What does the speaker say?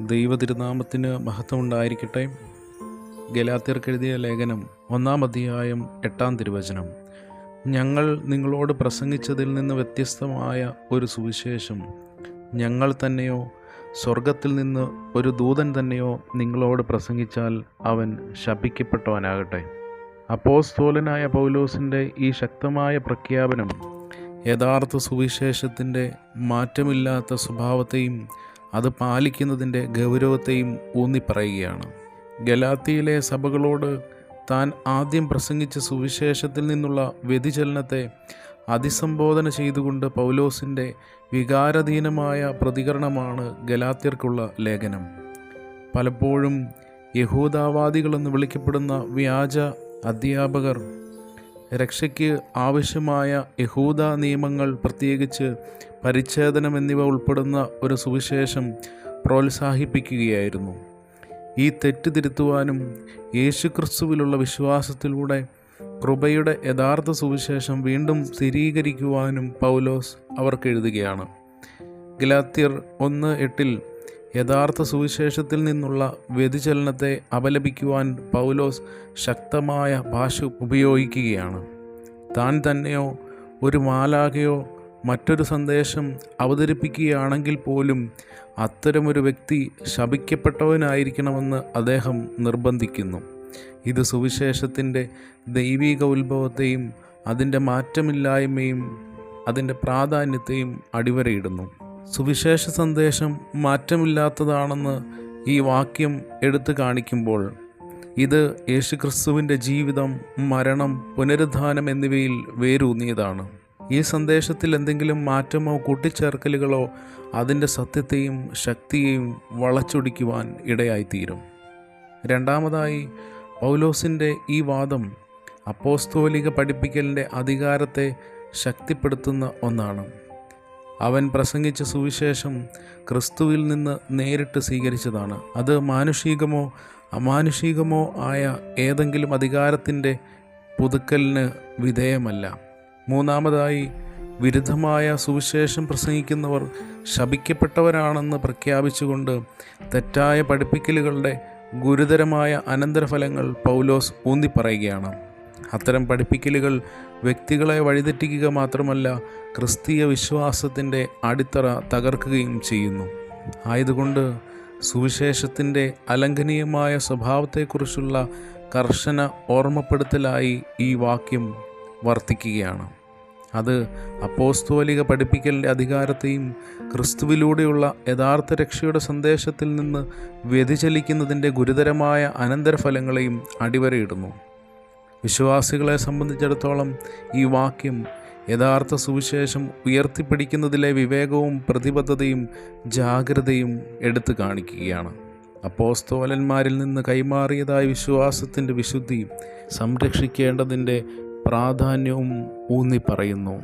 ദൈവതിരുനാമത്തിന് മഹത്വം ഉണ്ടായിരിക്കട്ടെ ഗലാത്യർക്കെഴുതിയ ലേഖനം ഒന്നാം അധ്യായം എട്ടാം തിരുവചനം. ഞങ്ങൾ നിങ്ങളോട് പ്രസംഗിച്ചതിൽ നിന്ന് വ്യത്യസ്തമായ ഒരു സുവിശേഷം. ഞങ്ങൾ തന്നെയോ സ്വർഗത്തിൽ നിന്ന് ഒരു ദൂതൻ തന്നെയോ നിങ്ങളോട് പ്രസംഗിച്ചാൽ അവൻ ശപിക്കപ്പെട്ടവനാകട്ടെ. അപ്പോസ്തോലനായ പൗലോസിന്റെ ഈ ശക്തമായ പ്രഖ്യാപനം യഥാർത്ഥ സുവിശേഷത്തിന്റെ മാറ്റമില്ലാത്ത സ്വഭാവത്തെയും അത് പാലിക്കുന്നതിന്റെ ഗൗരവത്തെയും ഊന്നിപ്പറയുകയാണ്. ഗലാത്തിയിലെ സഭകളോട് താൻ ആദ്യം പ്രസംഗിച്ച സുവിശേഷത്തിൽ നിന്നുള്ള വ്യതിചലനത്തെ അതിസംബോധന ചെയ്തുകൊണ്ട് പൗലോസിന്റെ വികാരധീനമായ പ്രതികരണമാണ് ഗലാത്യർക്കുള്ള ലേഖനം. പലപ്പോഴും യഹൂദാവാദികളെന്ന് വിളിക്കപ്പെടുന്ന വ്യാജ അധ്യാപകർ രക്ഷയ്ക്ക് ആവശ്യമായ യഹൂദ നിയമങ്ങൾ പ്രത്യേകിച്ച് പരിച്ഛേദനം എന്നിവ ഉൾപ്പെടുന്ന ഒരു സുവിശേഷം പ്രോത്സാഹിപ്പിക്കുകയായിരുന്നു. ഈ തെറ്റ് തിരുത്തുവാനും യേശുക്രിസ്തുവിലുള്ള വിശ്വാസത്തിലൂടെ കൃപയുടെ യഥാർത്ഥ സുവിശേഷം വീണ്ടും സ്ഥിരീകരിക്കുവാനും പൗലോസ് അവർക്ക് എഴുതുകയാണ് ഗലാത്യർ ഒന്ന് എട്ടിൽ യഥാർത്ഥ സുവിശേഷത്തിൽ നിന്നുള്ള വ്യതിചലനത്തെ അപലപിക്കുവാൻ പൗലോസ് ശക്തമായ ഭാഷ ഉപയോഗിക്കുകയാണ്. താൻ തന്നെയോ ഒരു മാലാകയോ മറ്റൊരു സന്ദേശം അവതരിപ്പിക്കുകയാണെങ്കിൽ പോലും അത്തരമൊരു വ്യക്തി ശപിക്കപ്പെട്ടവനായിരിക്കണമെന്ന് അദ്ദേഹം നിർബന്ധിക്കുന്നു. ഇത് സുവിശേഷത്തിന്റെ ദൈവീക ഉത്ഭവത്തെയും അതിന്റെ മാറ്റമില്ലായ്മയും അതിന്റെ പ്രാധാന്യത്തെയും അടിവരയിടുന്നു. സുവിശേഷ സന്ദേശം മാറ്റമില്ലാത്തതാണെന്ന് ഈ വാക്യം എടുത്തു കാണിക്കുമ്പോൾ ഇത് യേശുക്രിസ്തുവിന്റെ ജീവിതം മരണം പുനരുദ്ധാനം എന്നിവയിൽ വേരൂന്നിയതാണ്. ഈ സന്ദേശത്തിൽ എന്തെങ്കിലും മാറ്റമോ കൂട്ടിച്ചേർക്കലുകളോ അതിന്റെ സത്യത്തെയും ശക്തിയെയും വളച്ചൊടിക്കുവാൻ ഇടയായിത്തീരും. രണ്ടാമതായി പൗലോസിന്റെ ഈ വാദം അപ്പോസ്തോലിക പഠിപ്പിക്കലിന്റെ അധികാരത്തെ ശക്തിപ്പെടുത്തുന്ന ഒന്നാണ്. അവൻ പ്രസംഗിച്ച സുവിശേഷം ക്രിസ്തുവിൽ നിന്ന് നേരിട്ട് സ്വീകരിച്ചതാണ്. അത് മാനുഷികമോ അമാനുഷികമോ ആയ ഏതെങ്കിലും അധികാരത്തിന്റെ പുതുക്കലിന് വിധേയമല്ല. മൂന്നാമതായി വിരുദ്ധമായ സുവിശേഷം പ്രസംഗിക്കുന്നവർ ശപിക്കപ്പെട്ടവരാണെന്ന് പ്രഖ്യാപിച്ചുകൊണ്ട് തെറ്റായ പഠിപ്പിക്കലുകളുടെ ഗുരുതരമായ അനന്തരഫലങ്ങൾ പൗലോസ് ഊന്നിപ്പറയുകയാണ് അത്തരം പഠിപ്പിക്കലുകൾ വ്യക്തികളെ വഴിതെറ്റിക്കുക മാത്രമല്ല ക്രിസ്തീയ വിശ്വാസത്തിന്റെ അടിത്തറ തകർക്കുകയും ചെയ്യുന്നു. ആയതുകൊണ്ട് സുവിശേഷത്തിന്റെ അലംഘനീയമായ സ്വഭാവത്തെക്കുറിച്ചുള്ള കർശന ഓർമ്മപ്പെടുത്തലായി ഈ വാക്യം വർത്തിക്കുകയാണ്. അത് അപ്പോസ്തോലിക പഠിപ്പിക്കലിന്റെ അധികാരത്തെയും ക്രിസ്തുവിലൂടെയുള്ള യഥാർത്ഥ രക്ഷയുടെ സന്ദേശത്തിൽ നിന്ന് വ്യതിചലിക്കുന്നതിന്റെ ഗുരുതരമായ അനന്തരഫലങ്ങളെയും അടിവരയിടുന്നു. വിശ്വാസികളെ സംബന്ധിച്ചിടത്തോളം ഈ വാക്യം യഥാർത്ഥ സുവിശേഷം ഉയർത്തിപ്പിടിക്കുന്നതിലെ വിവേകവും പ്രതിബദ്ധതയും ജാഗ്രതയും എടുത്തു കാണിക്കുകയാണ്. അപ്പോസ്തോലന്മാരിൽ നിന്ന് കൈമാറിയതായ വിശ്വാസത്തിന്റെ വിശുദ്ധി സംരക്ഷിക്കേണ്ടതിന്റെ പ്രാധാന്യവും ഊന്നി പറയുന്നു